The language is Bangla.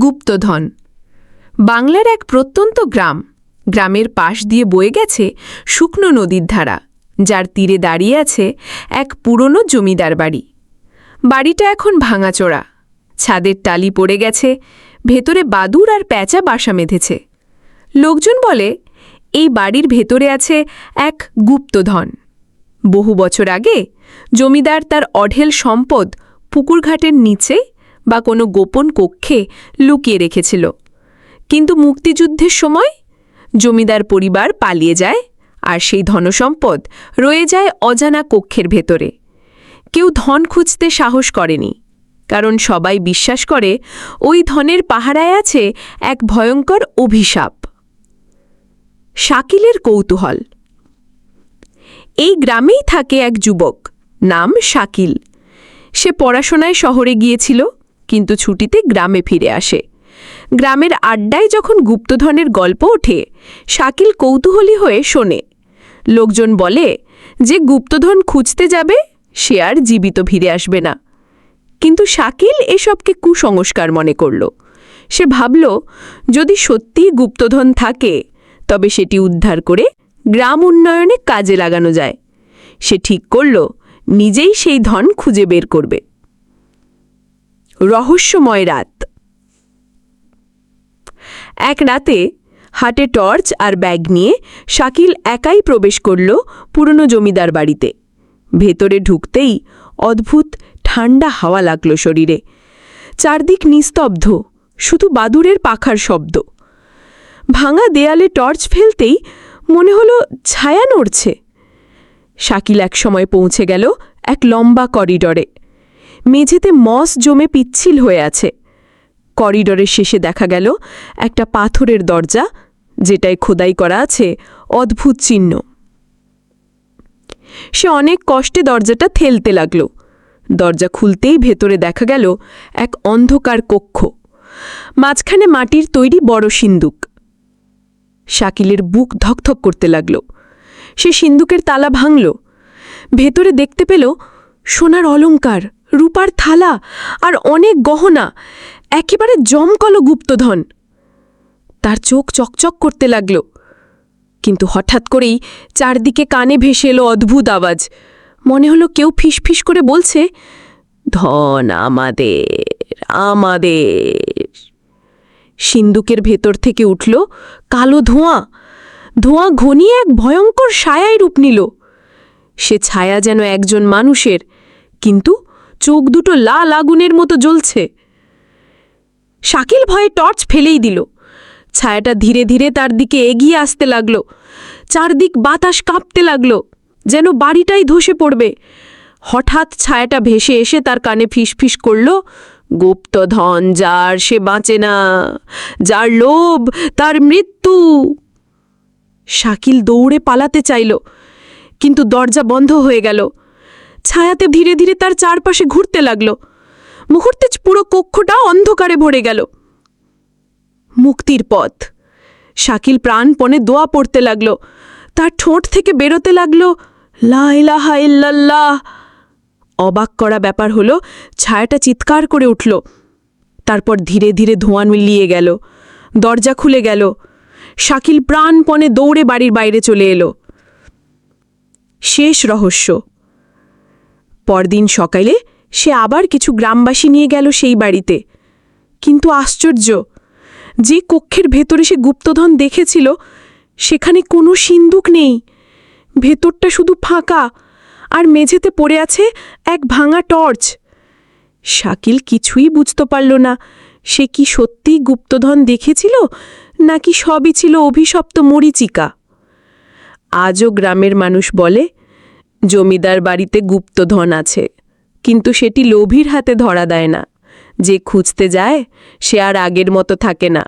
গুপ্তধন। বাংলার এক প্রত্যন্ত গ্রাম। গ্রামের পাশ দিয়ে বয়ে গেছে শুকনো নদীর ধারা, যার তীরে দাঁড়িয়ে আছে এক পুরনো জমিদার বাড়ি। বাড়িটা এখন ভাঙাচোরা। ছাদের টালি পড়ে গেছে, ভেতরে বাদুর আর প্যাঁচা বাসা বেঁধেছে লোকজন বলে, এই বাড়ির ভেতরে আছে এক গুপ্তধন। বহু বছর আগে জমিদার তার অঢেল সম্পদ পুকুরঘাটের নিচে বা কোনো গোপন কক্ষে লুকিয়ে রেখেছিল। কিন্তু মুক্তিযুদ্ধের সময় জমিদার পরিবার পালিয়ে যায় আর সেই ধনসম্পদ রয়ে যায় অজানা কক্ষের ভেতরে। কেউ ধন খুঁজতে সাহস করেনি, কারণ সবাই বিশ্বাস করে ওই ধনের পাহারায় আছে এক ভয়ঙ্কর অভিশাপ। শাকিলের কৌতূহল। এই গ্রামেই থাকে এক যুবক নাম শাকিল। সে পড়াশোনায় শহরে গিয়েছিল কিন্তু ছুটিতে গ্রামে ফিরে আসে। গ্রামের আড্ডায় যখন গুপ্তধনের গল্প ওঠে, শাকিল কৌতূহলী হয়ে শোনে। লোকজন বলে, যে গুপ্তধন খুঁজতে যাবে, সে আর জীবিত ফিরে আসবে না। কিন্তু শাকিল এসবকে কুসংস্কার মনে করল। সে ভাবল, যদি সত্যিই গুপ্তধন থাকে, তবে সেটি উদ্ধার করে গ্রাম উন্নয়নে কাজে লাগানো যায়। সে ঠিক করল, নিজেই সেই ধন খুঁজে বের করবে। রহস্যময় রাত। এক রাতে হাটে টর্চ আর ব্যাগ নিয়ে শাকিল একাই প্রবেশ করল পুরনো জমিদার বাড়িতে। ভেতরে ঢুকতেই অদ্ভুত ঠান্ডা হাওয়া লাগল শরীরে। চারদিক নিস্তব্ধ, শুধু বাদুরের পাখার শব্দ। ভাঙা দেয়ালে টর্চ ফেলতেই মনে হলো ছায়া নড়ছে। শাকিল এক সময় পৌঁছে গেল এক লম্বা করিডরে। মেঝেতে মস জমে পিচ্ছিল হয়ে আছে। করিডরের শেষে দেখা গেল একটা পাথরের দরজা, যেটায় খোদাই করা আছে অদ্ভুত চিহ্ন। সে অনেক কষ্টে দরজাটা ঠেলতে লাগল। দরজা খুলতেই ভেতরে দেখা গেল এক অন্ধকার কক্ষ। মাঝখানে মাটির তৈরি বড় সিন্দুক। শাকিলের বুক ধকধক করতে লাগল। সে সিন্দুকের তালা ভাঙল। ভেতরে দেখতে পেল সোনার অলংকার। রূপার থালা আর অনেক গহনা, একেবারে জমকল গুপ্তধন। তার চোখ চকচক করতে লাগল, কিন্তু হঠাৎ করেই চারদিকে কানে ভেসে এলো অদ্ভুত আওয়াজ। মনে হলো কেউ ফিসফিস করে বলছে, ধন আমাদের আমাদের। সিন্দুকের ভেতর থেকে উঠল কালো ধোঁয়া। ধোঁয়া ঘনিয়ে এক ভয়ঙ্কর সায়ায় রূপ নিল। সে ছায়া যেন একজন মানুষের, কিন্তু চোখ দুটো লাল আগুনের মতো জ্বলছে। শাকিল ভয়ে টর্চ ফেলেই দিল। ছায়াটা ধীরে ধীরে তার দিকে এগিয়ে আসতে লাগল। চারদিক বাতাস কাঁপতে লাগল, যেন বাড়িটাই ধসে পড়বে। হঠাৎ ছায়াটা ভেসে এসে তার কানে ফিসফিস করল গুপ্তধন যার সে বাঁচে না, যার লোভ, তার মৃত্যু। শাকিল দৌড়ে পালাতে চাইল, কিন্তু দরজা বন্ধ হয়ে গেল। ছায়াতে ধীরে ধীরে তার চারপাশে ঘুরতে লাগল। মুহূর্তে পুরো কক্ষটা অন্ধকারে ভরে গেল। মুক্তির পথ। শাকিল প্রাণপণে দোয়া পড়তে লাগল। তার ঠোঁট থেকে বেরোতে লাগল, লা ইলাহা ইল্লাল্লাহ। অবাক করা ব্যাপার হলো, ছায়াটা চিৎকার করে উঠল। তারপর ধীরে ধীরে ধোঁয়া মিলিয়ে গেল। দরজা খুলে গেল। শাকিল প্রাণপণে দৌড়ে বাড়ির বাইরে চলে এলো। শেষ রহস্য। পরদিন সকালে সে আবার কিছু গ্রামবাসী নিয়ে গেল সেই বাড়িতে। কিন্তু আশ্চর্য, যে কক্ষের ভেতরে সে গুপ্তধন দেখেছিল, সেখানে কোনো সিন্দুক নেই। ভেতরটা শুধু ফাঁকা, আর মেঝেতে পড়ে আছে এক ভাঙা টর্চ। শাকিল কিছুই বুঝতে পারল না, সে কি সত্যিই গুপ্তধন দেখেছিল, নাকি সবই ছিল অভিশপ্ত মরিচিকা। আজও গ্রামের মানুষ বলে জমিদার বাড়িতে গুপ্তধন আছে, কিন্তু সেটি লোভীর হাতে ধরা দেয় না। যে খুঁজতে যায়, সে আর আগের মতো থাকে না।